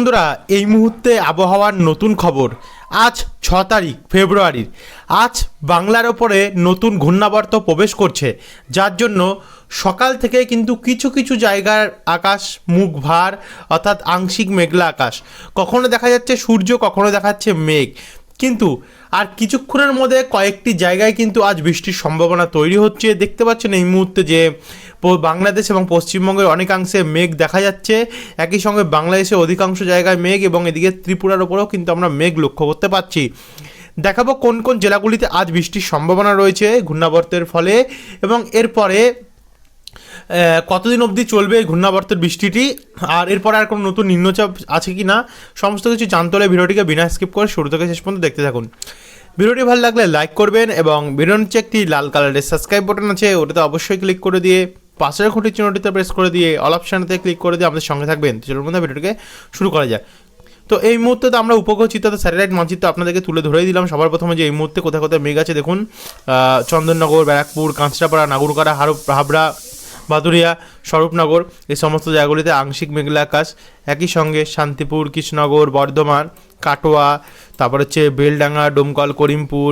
বন্ধুরা, এই মুহূর্তে আবহাওয়ার নতুন খবর। আজ ছ তারিখ ফেব্রুয়ারির আজ বাংলার ওপরে নতুন ঘূর্ণাবর্ত প্রবেশ করছে। যার জন্য সকাল থেকে কিন্তু কিছু কিছু জায়গার আকাশ মুখ ভার, অর্থাৎ আংশিক মেঘলা আকাশ। কখনো দেখা যাচ্ছে সূর্য, কখনো দেখা যাচ্ছে মেঘ। কিন্তু আর কিছুক্ষণের মধ্যে কয়েকটি জায়গায় কিন্তু আজ বৃষ্টির সম্ভাবনা তৈরি হচ্ছে। দেখতে পাচ্ছেন এই মুহূর্তে যে বাংলাদেশ এবং পশ্চিমবঙ্গের অনেকাংশে মেঘ দেখা যাচ্ছে। একই সঙ্গে বাংলাদেশের অধিকাংশ জায়গায় মেঘ এবং এদিকে ত্রিপুরার ওপরেও কিন্তু আমরা মেঘ লক্ষ্য করতে পারছি দেখাবো কোন কোন জেলাগুলিতে আজ বৃষ্টির সম্ভাবনা রয়েছে ঘূর্ণাবর্তের ফলে এবং এরপরে কতদিন অবধি চলবে এই ঘূর্ণাবর্তের বৃষ্টিটি? আর এরপরে আর কোনো নতুন নিম্নচাপ আছে কি না সমস্ত কিছু জানতে হলে ভিডিওটিকে বিনা স্কিপ করে শুরু থেকে শেষ পর্যন্ত দেখতে থাকুন। ভিডিওটি ভালো লাগলে লাইক করবেন এবং ভিডিওর নিচে একটি লাল কালারের সাবস্ক্রাইব বাটন আছে, ওটাতে অবশ্যই ক্লিক করে দিয়ে পাশের খুঁটির চিহ্নটিতে প্রেস করে দিয়ে অল অপশানতে ক্লিক করে দিয়ে আমাদের সঙ্গে থাকবেন। চলুন মধ্যে ভিডিওটিকে শুরু করা যায় তো এই মুহূর্তে তো আমরা উপগ্রহ চিত্র স্যাটেলাইট মানচিত্র আপনাদেরকে তুলে ধরেই দিলাম। সবার প্রথমে যে এই মুহূর্তে কোথায় কোথায় মেঘ আছে দেখুন। চন্দননগর, ব্যারাকপুর, কাঁচরাপাড়া, নাগুরকাড়া হারুপ হাবড়া, বাদুরিয়া, স্বরূপনগর, এই সমস্ত জায়গাগুলিতে আংশিক মেঘলা আকাশ। একই সঙ্গে শান্তিপুর, কৃষ্ণনগর, বর্ধমান, কাটোয়া, তারপর হচ্ছে বেলডাঙ্গা, ডোমকল, করিমপুর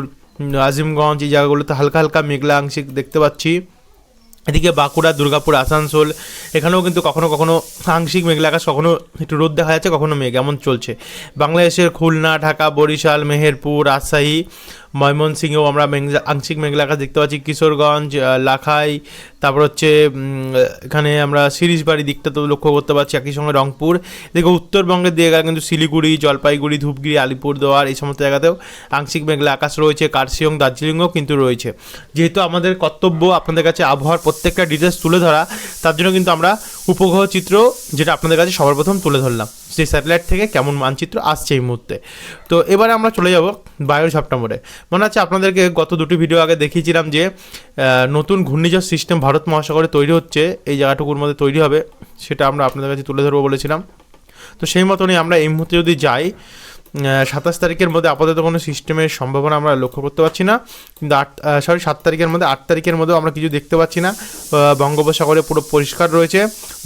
আজিমগঞ্জ, এই জায়গাগুলোতে হালকা হালকা মেঘলা আংশিক দেখতে পাচ্ছি। এদিকে বাঁকুড়া, দুর্গাপুর, আসানসোল, এখানেও কিন্তু কখনো কখনো আংশিক মেঘলা আকাশ, কখনো একটু রোদ দেখা যাচ্ছে, কখনো মেঘ, এমন চলছে। বাংলাদেশের খুলনা, ঢাকা, বরিশাল, মেহেরপুর, রাজশাহী ময়মনসিংহেও আমরা মেঘলা আংশিক মেঘলা আকাশ দেখতে পাচ্ছি। কিশোরগঞ্জ লাখাই, তারপর হচ্ছে এখানে আমরা সিরিজবাড়ি দিকটা তো লক্ষ্য করতে পারছি একই সঙ্গে রংপুর। এদিকে উত্তরবঙ্গের দিকে কিন্তু শিলিগুড়ি, জলপাইগুড়ি, ধূপগিরি, আলিপুরদুয়ার এই সমস্ত জায়গাতেও আংশিক মেঘলা আকাশ রয়েছে। কার্শিয়ং দার্জিলিংও কিন্তু রয়েছে। যেহেতু আমাদের কর্তব্য আপনাদের কাছে আবহাওয়ার প্রত্যেকটা ডিটেলস তুলে ধরা, তার জন্য কিন্তু আমরা উপগ্রহ চিত্র যেটা আপনাদের কাছে সবার প্রথম তুলে ধরলাম। সেই স্যাটেলাইট থেকে কেমন মানচিত্র আসছে এই মুহূর্তে। তো এবারে আমরা চলে যাব বায়ো সেপ্টেম্বরে মনে আছে আপনাদেরকে গত দুটি ভিডিও আগে দেখিয়েছিলাম যে নতুন ঘূর্ণিঝড় সিস্টেম ভারত মহাসাগরে তৈরি হচ্ছে, এই জায়গাটুকুর মধ্যে তৈরি হবে, সেটা আমরা আপনাদের কাছে তুলে ধরবো বলেছিলাম। তো সেই মতনই আমরা এই মুহূর্তে যদি যাই সাতাশ তারিখের মধ্যে আপাতত কোনো সিস্টেমের সম্ভাবনা আমরা লক্ষ্য করতে পারছি না। কিন্তু আট সরি সাত তারিখের মধ্যে, আট তারিখের মধ্যেও আমরা কিছু দেখতে পাচ্ছি না। বঙ্গোপসাগরে পুরো পরিষ্কার রয়েছে।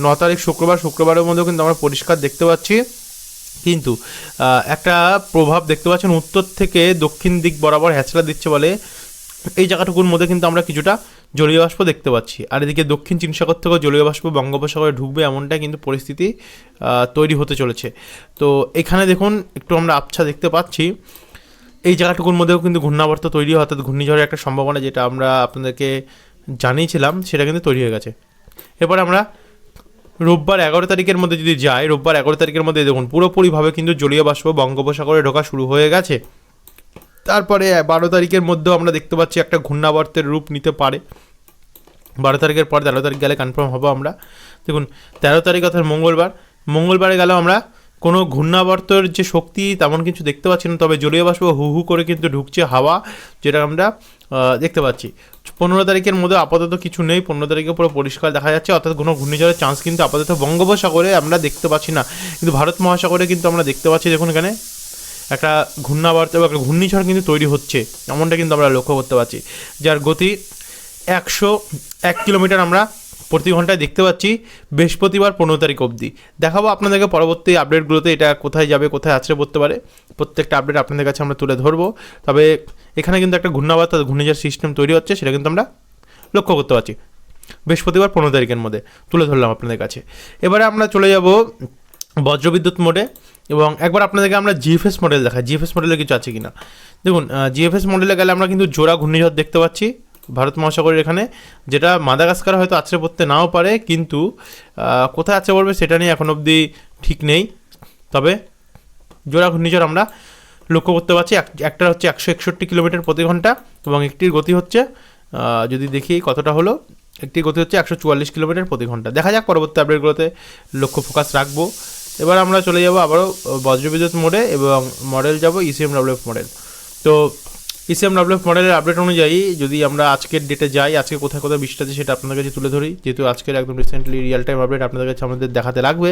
ন তারিখ শুক্রবার, শুক্রবারের মধ্যেও কিন্তু আমরা পরিষ্কার দেখতে পাচ্ছি। কিন্তু একটা প্রভাব দেখতে পাচ্ছেন, উত্তর থেকে দক্ষিণ দিক বরাবর হ্যাচলা দিচ্ছে বলে। এই জায়গাটুকুর মধ্যে কিন্তু আমরা কিছুটা জলীয় বাষ্প দেখতে পাচ্ছি। আর এদিকে দক্ষিণ চীন সাগর থেকেও জলীয় বাষ্প বঙ্গোপসাগরে ঢুকবে এমনটা কিন্তু পরিস্থিতি তৈরি হতে চলেছে। তো এখানে দেখুন, একটু আমরা আবছা দেখতে পাচ্ছি। এই জায়গাটুকুর মধ্যেও কিন্তু ঘূর্ণাবর্ত তৈরি হয়, অর্থাৎ ঘূর্ণিঝড়ের একটা সম্ভাবনা যেটা আমরা আপনাদেরকে জানিয়েছিলাম, সেটা কিন্তু তৈরি হয়ে গেছে। এরপর আমরা রোববার এগারো তারিখের মধ্যে যদি যাই, রোববার এগারো তারিখের মধ্যে দেখুন, পুরোপুরিভাবে কিন্তু জলীয় বাষ্প বঙ্গোপসাগরে ঢোকা শুরু হয়ে গেছে। তারপরে বারো তারিখের মধ্যেও আমরা দেখতে পাচ্ছি একটা ঘূর্ণাবর্তের রূপ নিতে পারে। বারো তারিখের পর তেরো তারিখ গেলে কনফার্ম হব আমরা। দেখুন, তেরো তারিখ অর্থাৎ মঙ্গলবার। মঙ্গলবারে গেলেও আমরা কোনো ঘূর্ণাবর্তর যে শক্তি তেমন কিছু দেখতে পাচ্ছি না, তবে জলীয় বাষ্প হু হু করে কিন্তু ঢুকছে হাওয়া, যেটা আমরা দেখতে পাচ্ছি। পনেরো তারিখের মধ্যে আপাতত কিছু নেই, পনেরো তারিখে পুরো পরিষ্কার দেখা যাচ্ছে। অর্থাৎ কোনো ঘূর্ণিঝড়ের চান্স কিন্তু আপাতত বঙ্গোপসাগরে আমরা দেখতে পাচ্ছি না। কিন্তু ভারত মহাসাগরে কিন্তু আমরা দেখতে পাচ্ছি, দেখুন এখানে একটা ঘূর্ণাবর্ত বা একটা ঘূর্ণিঝড় কিন্তু তৈরি হচ্ছে, এমনটা কিন্তু আমরা লক্ষ্য করতে পারছি। যার গতি একশো এক কিলোমিটার আমরা প্রতি ঘন্টায় দেখতে পাচ্ছি বৃহস্পতিবার পনেরো তারিখ অবধি। দেখাবো আপনাদেরকে পরবর্তী আপডেটগুলোতে এটা কোথায় যাবে, কোথায় আছড়ে পড়তে পারে। প্রত্যেকটা আপডেট আপনাদের কাছে আমরা তুলে ধরবো। তবে এখানে কিন্তু একটা ঘূর্ণাবর্ত, ঘূর্ণিঝড় সিস্টেম তৈরি হচ্ছে, সেটা কিন্তু আমরা লক্ষ্য করতে পারছি। বৃহস্পতিবার পনেরো তারিখের মধ্যে তুলে ধরলাম আপনাদের কাছে। এবারে আমরা চলে যাব বজ্রবিদ্যুৎ মোডে। এবং একবার আপনাদেরকে আমরা জিএফএস মডেল দেখাই। জিএফএস মডেলে কিছু আছে কিনা? দেখুন জিএফএস মডেলে গেলে আমরা কিন্তু জোড়া ঘূর্ণিঝড় দেখতে পাচ্ছি ভারত মহাসাগরের এখানে, যেটা মাদাগাস্কার হয়তো আছড়ে পড়তে নাও পারে, কিন্তু কোথায় আছড়ে পড়বে সেটা নিয়ে এখন অবধি ঠিক নেই। তবে জোড়া ঘূর্ণিঝড় আমরা লক্ষ্য করতে পারছি, এক- একটার হচ্ছে একশো একষট্টি কিলোমিটার প্রতি ঘণ্টা এবং একটির গতি হচ্ছে যদি দেখি কতটা হলো, একটির গতি হচ্ছে একশো চুয়াল্লিশ কিলোমিটার প্রতি ঘণ্টা। দেখা যাক পরবর্তী আপডেটগুলোতে লক্ষ্য ফোকাস রাখব। এবার আমরা চলে যাব আবারও বজ্রবিদ্যুৎ মোডে এবং মডেল যাব ইসিএম ডাব্লিউএফ মডেল তো ইসিএম ডাব্লিউএফ মডেলের আপডেট অনুযায়ী যদি আমরা আজকের ডেটে যাই, আজকে কোথায় কোথায় বৃষ্টি আছে সেটা আপনাদের কাছে তুলে ধরি। যেহেতু আজকের একদম রিসেন্টলি রিয়েল টাইম আপডেট আপনাদের কাছে আমাদের দেখাতে লাগবে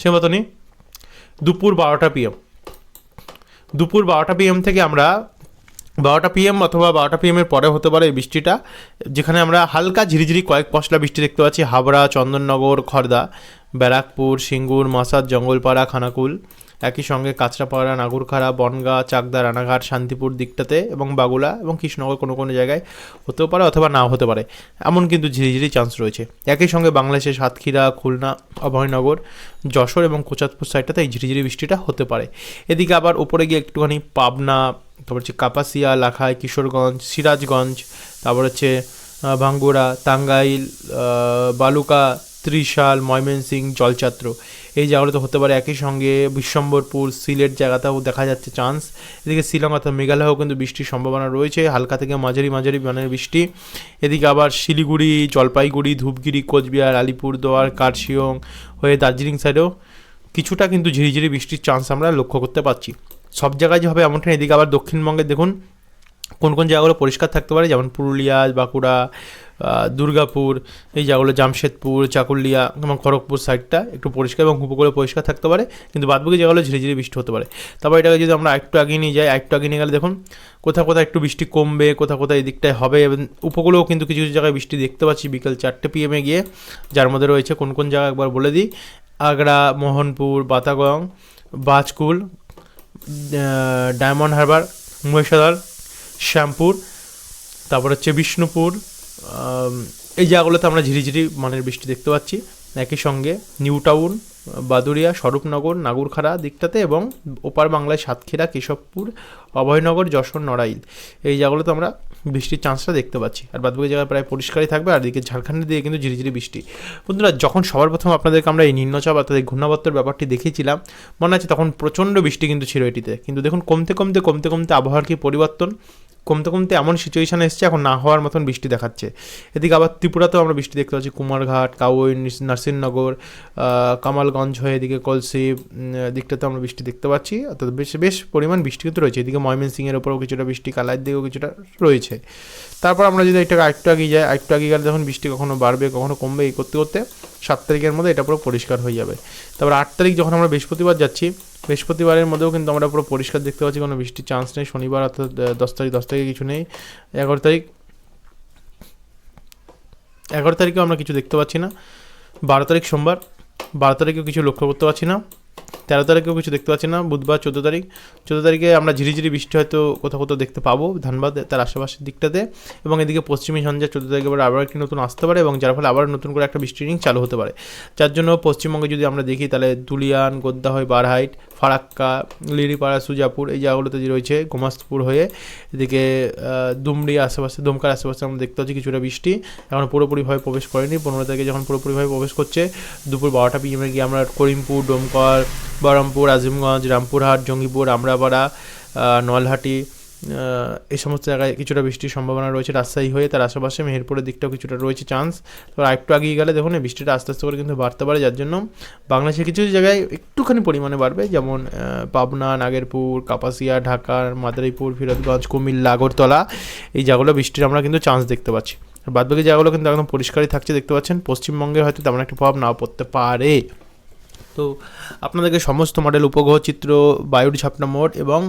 সে মতনই দুপুর বারোটা পিএম দুপুর বারোটা পিএম থেকে আমরা বারোটা পিএম অথবা বারোটা পিএমের পরে হতে পারে এই বৃষ্টিটা, যেখানে আমরা হালকা ঝিরিঝিরি কয়েক পশলা বৃষ্টি দেখতে পাচ্ছি। হাবড়া, চন্দননগর খড়দা ব্যারাকপুর, সিঙ্গুর, মাসাদ, জঙ্গলপাড়া, খানাকুল। একই সঙ্গে কাঁচরাপাড়া, নাগুরখাড়া, বনগা, চাকদা, রানাঘাট, শান্তিপুর দিকটাতে এবং বাগুলা এবং কৃষ্ণনগর কোনো কোনো জায়গায় হতেও পারে অথবা নাও হতে পারে। এমন কিন্তু ঝিরিঝিরি চান্স রয়েছে। একই সঙ্গে বাংলাদেশের সাতক্ষীরা, খুলনা, অভয়নগর, যশোর এবং কোচাতপুর সাইডটাতে এই ঝিরিঝিরি বৃষ্টিটা হতে পারে। এদিকে আবার উপরে গিয়ে একটুখানি পাবনা তারপর হচ্ছে কাপাসিয়া, লাখাই, কিশোরগঞ্জ, সিরাজগঞ্জ, তারপর হচ্ছে ভাঙ্গুড়া, টাঙ্গাইল বালুকা, ত্রিশাল, ময়মনসিং, জলছাত্র। এই জায়গাগুলোতে হতে পারে একই সঙ্গে বিশ্বম্বরপুর, সিলেট জায়গাতেও দেখা যাচ্ছে চান্স এদিকে শিলং অর্থাৎ মেঘালয়েও কিন্তু বৃষ্টির সম্ভাবনা রয়েছে। হালকা থেকে মাঝারি মাঝারি মানের বৃষ্টি। এদিকে আবার শিলিগুড়ি, জলপাইগুড়ি, ধূপগিরি, কোচবিহার, আলিপুরদুয়ার কার্শিয়ং হয়ে দার্জিলিং সাইডেও কিছুটা কিন্তু ঝিরিঝিরি বৃষ্টির চান্স আমরা লক্ষ্য করতে পারছি সব জায়গায় যে হবে এমনটা এদিকে আবার দক্ষিণবঙ্গে দেখুন, কোন কোন জায়গাগুলো পরিষ্কার থাকতে পারে, যেমন পুরুলিয়া, বাঁকুড়া দুর্গাপুর, এই জায়গাগুলো জামশেদপুর, চাকুলিয়া এবং খড়গপুর সাইডটা একটু পরিষ্কার এবং উপকূলে পরিষ্কার থাকতে পারে, কিন্তু বাদবাকি জায়গাগুলো ঝিরিঝিরি বৃষ্টি হতে পারে। তারপর এটাকে যদি আমরা একটু আগিয়ে নিয়ে যাই একটু আগিয়ে নিয়ে গেলে দেখুন, কোথাও কোথাও একটু বৃষ্টি কমবে, কোথাও কোথাও এই দিকটায় হবে, এবং উপকূলেও কিন্তু কিছু কিছু জায়গায় বৃষ্টি দেখতে পাচ্ছি বিকেল চারটে পিএমে গিয়ে, যার মধ্যে রয়েছে কোন কোন জায়গা একবার বলে দিই, আগ্রা, মোহনপুর, বাতাগং, বাজকুল ডায়মন্ড হারবার মহিষাদল শ্যামপুর তারপর হচ্ছে বিষ্ণুপুর এই জায়গাগুলোতে আমরা ঝিরিঝিরি মানের বৃষ্টি দেখতে পাচ্ছি। একই সঙ্গে নিউ টাউন বাদুরিয়া স্বরূপনগর, নাগুরখাড়া দিকটাতে এবং ওপার বাংলায় সাতক্ষীরা, কেশবপুর, অভয়নগর, যশোর, নড়াইল। এই জায়গাগুলোতে আমরা বৃষ্টির চান্সটা দেখতে পাচ্ছি। আর বাদবাকি জায়গায় প্রায় পরিষ্কারই থাকবে, আর এদিকে ঝাড়খণ্ডের দিকে কিন্তু ঝিরিঝিরি বৃষ্টি। বন্ধুরা, যখন সবার প্রথম আপনাদেরকে আমরা এই নিম্নচাপ অর্থাৎ ঘূর্ণাবর্তের ব্যাপারটি দেখিয়েছিলাম, মনে আছে তখন প্রচণ্ড বৃষ্টি কিন্তু ছিল এটিতে। কিন্তু দেখুন, কমতে কমতে কমতে কমতে আবহাওয়ার কি পরিবর্তন? কমতে কমতে এমন সিচুয়েশান এসছে, এখন না হওয়ার মতন বৃষ্টি দেখাচ্ছে। এদিকে আবার ত্রিপুরাতেও আমরা বৃষ্টি দেখতে পাচ্ছি, কুমারঘাট, কাউই নার্সিংনগর কামালগঞ্জ হয়ে এদিকে কলসি দিকটাতে আমরা বৃষ্টি দেখতে পাচ্ছি। অর্থাৎ বেশ বেশ পরিমাণ বৃষ্টি কিন্তু রয়েছে। এদিকে ময়মনসিংয়ের ওপরেও কিছুটা বৃষ্টি, কালাইয়ের দিকেও কিছুটা রয়েছে। তারপর আমরা যদি এটাকে আরেকটু আগে যাই, আরেকটু আগে গেলে যখন বৃষ্টি কখনো বাড়বে, কখনো কমবে, এই করতে করতে সাত তারিখের মধ্যে এটা পুরো পরিষ্কার হয়ে যাবে। তারপর আট তারিখ যখন আমরা বৃহস্পতিবার যাচ্ছি, বৃহস্পতিবারের মধ্যেও কিন্তু আমরা পুরো পরিষ্কার দেখতে পাচ্ছি, কোনো বৃষ্টির চান্স নেই। শনিবার অর্থাৎ দশ তারিখ, দশ তারিখে কিছু নেই। এগারো তারিখ, এগারো তারিখেও আমরা কিছু দেখতে পাচ্ছি না। বারো তারিখ সোমবার, বারো তারিখেও কিছু লক্ষ্য করতে পারছি না। তেরো তারিখেও কিছু দেখতে পাচ্ছি না, বুধবার চোদ্দ তারিখ। চোদ্দ তারিখে আমরা ঝিরিঝিরি বৃষ্টি হয়তো কোথাও কোথাও দেখতে পাবো ধানবাদ তার আশেপাশের দিকটাতে। এবং এদিকে পশ্চিমী ঝঞ্ঝা চোদ্দ তারিখে আবার আবার একটি নতুন আসতে পারে এবং যার ফলে আবার নতুন করে একটা বৃষ্টি রিং চালু হতে পারে। যার জন্য পশ্চিমবঙ্গে যদি আমরা দেখি তাহলে দুলিয়ান গোদ্দা হয় বারহাইট, ফারাক্কা লিরিপাড়া সুজাপুর এই জায়গাগুলোতে রয়েছে গোমাস্তপুর হয়ে এদিকে দুমড়ি আশেপাশে, দমকার আশেপাশে আমরা দেখতে পাচ্ছি কিছুটা বৃষ্টি। এখন পুরোপুরিভাবে প্রবেশ করেনি। পনেরো তারিখে যখন পুরোপুরিভাবে প্রবেশ করছে, দুপুর বারোটা পিএমে গিয়ে আমরা করিমপুর ডোমকর বহরমপুর, আজিমগঞ্জ, রামপুরহাট, জঙ্গিপুর, আমরাপাড়া নলহাটি এই সমস্ত জায়গায় কিছুটা বৃষ্টির সম্ভাবনা রয়েছে রাজশাহী হয়ে। তার আশেপাশে মেহেরপুরের দিকটাও কিছুটা রয়েছে চান্স তো একটু আগিয়ে গেলে দেখুন, এই বৃষ্টিটা আস্তে আস্তে করে কিন্তু বাড়তে পারে, যার জন্য বাংলাদেশের কিছু জায়গায় একটুখানি পরিমাণে বাড়বে। যেমন পাবনা, নাগেরপুর, কাপাসিয়া, ঢাকা, মাদারীপুর, ফিরোজগঞ্জ, কুমিল্লা, আগরতলা, এই জায়গাগুলো বৃষ্টির আমরা কিন্তু চান্স দেখতে পাচ্ছি। বাদবাকি জায়গাগুলো কিন্তু একদম পরিষ্কারই থাকছে, দেখতে পাচ্ছেন। পশ্চিমবঙ্গে হয়তো তেমন একটা প্রভাব নাও পড়তে পারে। তো আপনাদেরকে সমস্ত মডেল উপগ্রহ চিত্র, বায়ুর ঝাপটা মোড এবং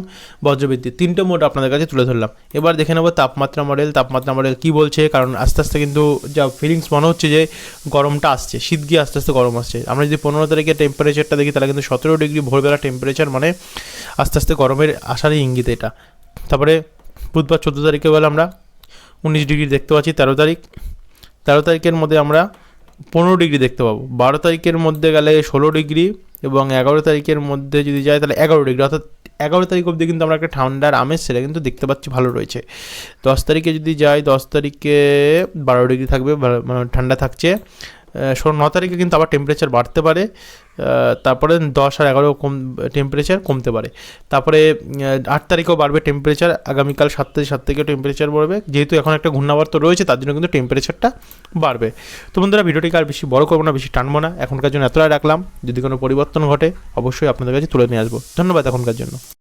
বজ্রবিদ্যুৎ তিনটে মোড আপনাদের কাছে তুলে ধরলাম। এবার দেখে নেব তাপমাত্রা মডেল তাপমাত্রা মডেল কী বলছে, কারণ আস্তে আস্তে কিন্তু যা ফিলিংস মনে হচ্ছে যে গরমটা আসছে, শীত গিয়ে আস্তে আস্তে গরম আসছে। আমরা যদি পনেরো তারিখে টেম্পারেচারটা দেখি, তাহলে কিন্তু সতেরো ডিগ্রি ভোরবেলা টেম্পারেচার মানে আস্তে আস্তে গরমের আসারই ইঙ্গিত এটা। তারপরে বুধবার চোদ্দ তারিখে গেলে আমরা, উনিশ ডিগ্রি দেখতে পাচ্ছি তেরো তারিখ। তেরো তারিখের মধ্যে আমরা পনেরো ডিগ্রি দেখতে পাবো। বারো তারিখের মধ্যে গেলে ষোলো ডিগ্রি এবং এগারো তারিখের মধ্যে যদি যায় তাহলে এগারো ডিগ্রি। অর্থাৎ এগারো তারিখ অবধি কিন্তু আমরা একটা ঠান্ডার আমেজ সেটা কিন্তু দেখতে পাচ্ছি ভালো রয়েছে। দশ তারিখে যদি যাই, দশ তারিখে বারো ডিগ্রি থাকবে মানে ঠান্ডা থাকছে। ষোলো, ন তারিখে কিন্তু আবার টেম্পারেচার বাড়তে পারে। তারপরে দশ আর এগারো কম টেম্পারেচার কমতে পারে। তারপরে আট তারিখেও বাড়বে টেম্পারেচার আগামীকাল সাত তারিখ সাত থেকেও টেম্পারেচার বাড়বে। যেহেতু এখন একটা ঘূর্ণাবর্ত রয়েছে, তার জন্য কিন্তু টেম্পারেচারটা বাড়বে। তো বন্ধুরা, ভিডিওটিকে আর বেশি বড় করব না, বেশি টানবো না। এখনকার জন্য এতটাই রাখলাম। যদি কোনো পরিবর্তন ঘটে, অবশ্যই আপনাদের কাছে তুলে নিয়ে আসব। ধন্যবাদ এখনকার জন্য।